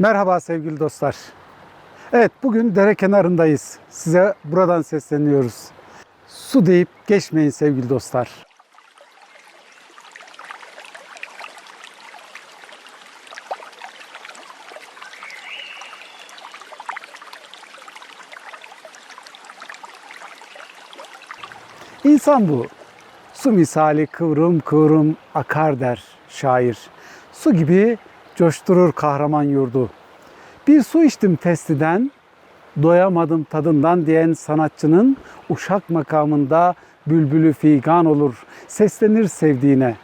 Merhaba sevgili dostlar. Evet bugün dere kenarındayız. Size buradan sesleniyoruz. Su deyip geçmeyin sevgili dostlar. İnsan bu. Su misali kıvrım kıvrım akar der şair. Su gibi coşturur kahraman yurdu. Bir su içtim testiden, doyamadım tadından diyen sanatçının uşak makamında bülbülü figan olur, seslenir sevdiğine.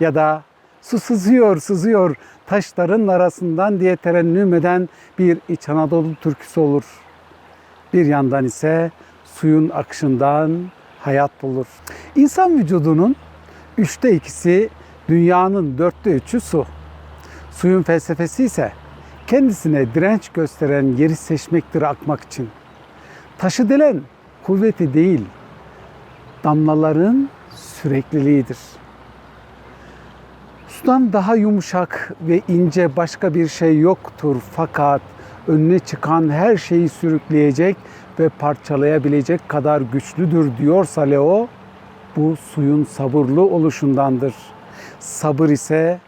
Ya da su sızıyor sızıyor taşların arasından diye terennüm eden bir İç Anadolu türküsü olur. Bir yandan ise suyun akışından hayat bulur. İnsan vücudunun üçte ikisi dünyanın dörtte üçü su. Suyun felsefesi ise kendisine direnç gösteren yeri seçmektir akmak için. Taşı delen kuvveti değil, damlaların sürekliliğidir. Sudan daha yumuşak ve ince başka bir şey yoktur fakat önüne çıkan her şeyi sürükleyecek ve parçalayabilecek kadar güçlüdür diyorsa Leo, bu suyun sabırlı oluşundandır. Sabır ise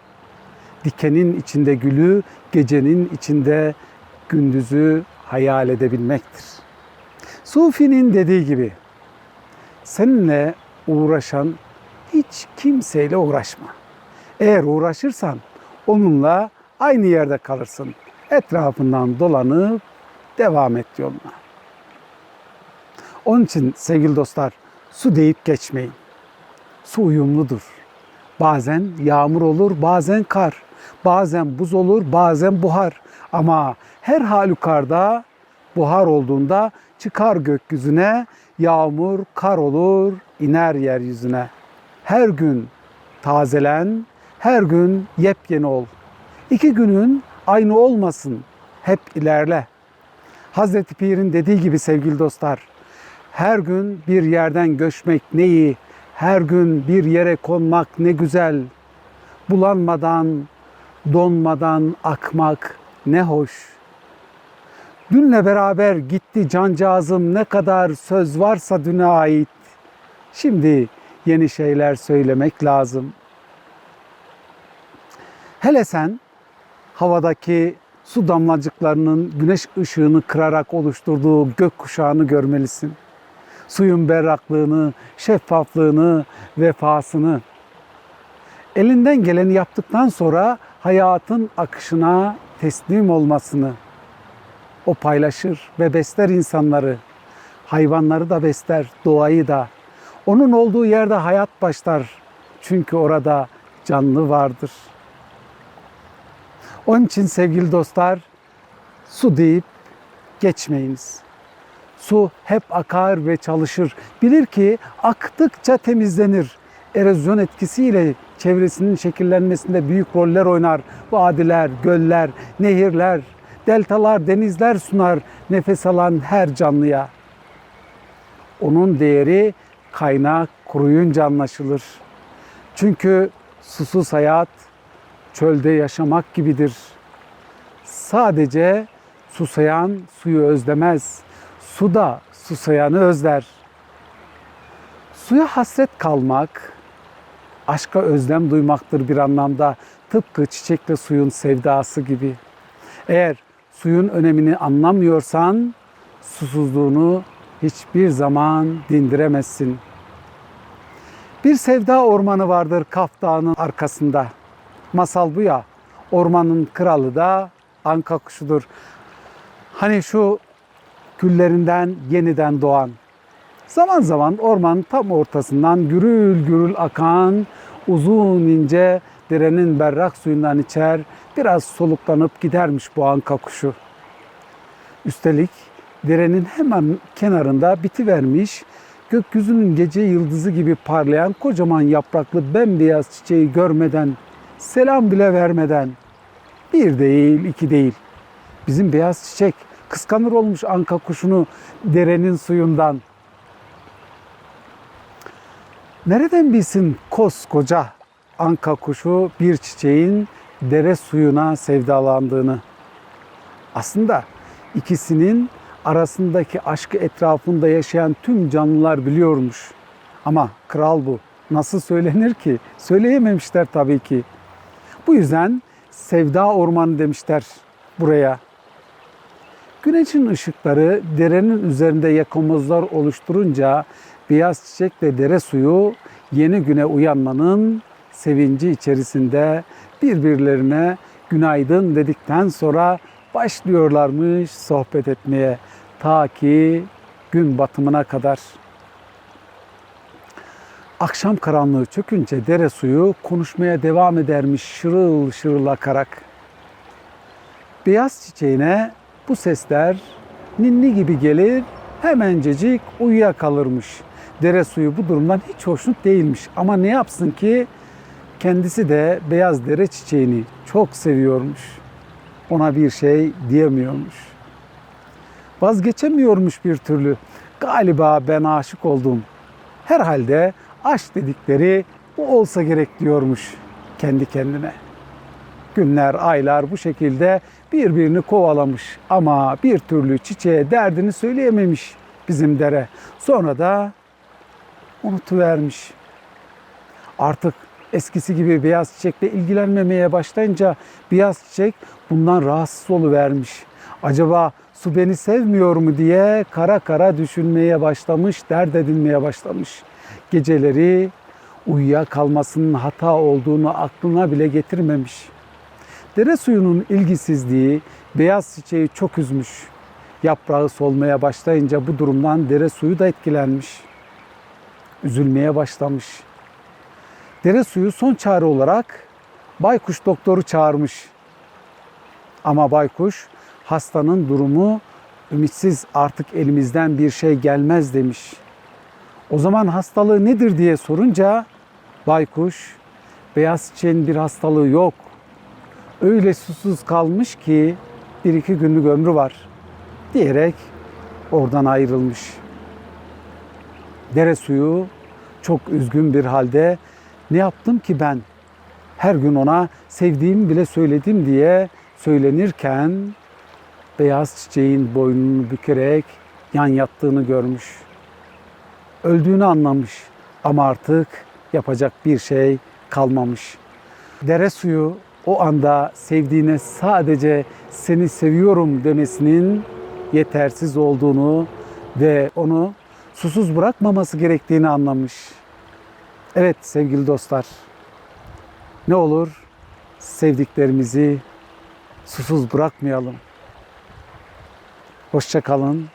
dikenin içinde gülü, gecenin içinde gündüzü hayal edebilmektir. Sufi'nin dediği gibi, seninle uğraşan hiç kimseyle uğraşma. Eğer uğraşırsan onunla aynı yerde kalırsın. Etrafından dolanıp devam et yoluna. Onun için sevgili dostlar su deyip geçmeyin. Su uyumludur. Bazen yağmur olur, bazen kar. Bazen buz olur, bazen buhar. Ama her halükarda buhar olduğunda çıkar gökyüzüne, yağmur, kar olur, iner yeryüzüne. Her gün tazelen, her gün yepyeni ol. İki günün aynı olmasın, hep ilerle. Hazreti Pir'in dediği gibi sevgili dostlar, her gün bir yerden göçmek ne iyi, her gün bir yere konmak ne güzel. Bulanmadan, donmadan akmak ne hoş. Dünle beraber gitti cancağızım ne kadar söz varsa düne ait. Şimdi yeni şeyler söylemek lazım. Hele sen havadaki su damlacıklarının güneş ışığını kırarak oluşturduğu gök kuşağını görmelisin. Suyun berraklığını, şeffaflığını, vefasını. Elinden geleni yaptıktan sonra hayatın akışına teslim olmasını. O paylaşır ve besler insanları. Hayvanları da besler, doğayı da. Onun olduğu yerde hayat başlar. Çünkü orada canlı vardır. Onun için sevgili dostlar, su deyip geçmeyiniz. Su hep akar ve çalışır. Bilir ki aktıkça temizlenir. Erozyon etkisiyle çevresinin şekillenmesinde büyük roller oynar. Vadiler, göller, nehirler, deltalar, denizler sunar nefes alan her canlıya. Onun değeri kaynak kuruyunca anlaşılır. Çünkü susuz hayat çölde yaşamak gibidir. Sadece susayan suyu özlemez. Su da susayanı özler. Suya hasret kalmak, aşka özlem duymaktır bir anlamda. Tıpkı çiçekle suyun sevdası gibi. Eğer suyun önemini anlamıyorsan susuzluğunu hiçbir zaman dindiremezsin. Bir sevda ormanı vardır Kaf Dağı'nın arkasında. Masal bu ya. Ormanın kralı da anka kuşudur. Hani şu güllerinden yeniden doğan. Zaman zaman ormanın tam ortasından gürül gürül akan uzun ince derenin berrak suyundan içer biraz soluklanıp gidermiş bu anka kuşu. Üstelik derenin hemen kenarında bitivermiş gökyüzünün gece yıldızı gibi parlayan kocaman yapraklı bembeyaz çiçeği görmeden selam bile vermeden bir değil iki değil bizim beyaz çiçek kıskanır olmuş anka kuşunu derenin suyundan. Nereden bilsin koskoca anka kuşu bir çiçeğin dere suyuna sevdalandığını? Aslında ikisinin arasındaki aşkı etrafında yaşayan tüm canlılar biliyormuş. Ama kral bu. Nasıl söylenir ki? Söyleyememişler tabii ki. Bu yüzden sevda ormanı demişler buraya. Güneşin ışıkları derenin üzerinde yakamozlar oluşturunca beyaz çiçekle dere suyu yeni güne uyanmanın sevinci içerisinde birbirlerine günaydın dedikten sonra başlıyorlarmış sohbet etmeye ta ki gün batımına kadar. Akşam karanlığı çökünce dere suyu konuşmaya devam edermiş şırıl şırıl akarak. Beyaz çiçeğine bu sesler ninni gibi gelir, hemencecik uyuyakalırmış. Dere suyu bu durumdan hiç hoşnut değilmiş. Ama ne yapsın ki kendisi de beyaz dere çiçeğini çok seviyormuş. Ona bir şey diyemiyormuş. Vazgeçemiyormuş bir türlü. Galiba ben aşık oldum. Herhalde aşk dedikleri bu olsa gerek diyormuş kendi kendine. Günler, aylar bu şekilde birbirini kovalamış ama bir türlü çiçeğe derdini söyleyememiş bizim dere. Sonra da unutuvermiş. Artık eskisi gibi beyaz çiçekle ilgilenmemeye başlayınca beyaz çiçek bundan rahatsız oluvermiş. Acaba su beni sevmiyor mu diye kara kara düşünmeye başlamış, dert edinmeye başlamış. Geceleri uyuyakalmasının hata olduğunu aklına bile getirmemiş. Dere suyunun ilgisizliği beyaz çiçeği çok üzmüş. Yaprağı solmaya başlayınca bu durumdan dere suyu da etkilenmiş. Üzülmeye başlamış. Dere suyu son çare olarak baykuş doktoru çağırmış. Ama baykuş hastanın durumu ümitsiz artık elimizden bir şey gelmez demiş. O zaman hastalığı nedir diye sorunca baykuş beyaz çiçeğin bir hastalığı yok. Öyle susuz kalmış ki bir iki günlük ömrü var diyerek oradan ayrılmış. Dere suyu çok üzgün bir halde ne yaptım ki ben? Her gün ona sevdiğimi bile söyledim diye söylenirken beyaz çiçeğin boynunu bükerek yan yattığını görmüş. Öldüğünü anlamış ama artık yapacak bir şey kalmamış. Dere suyu o anda sevdiğine sadece seni seviyorum demesinin yetersiz olduğunu ve onu susuz bırakmaması gerektiğini anlamış. Evet sevgili dostlar. Ne olur sevdiklerimizi susuz bırakmayalım. Hoşça kalın.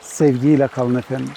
Sevgiyle kalın efendim.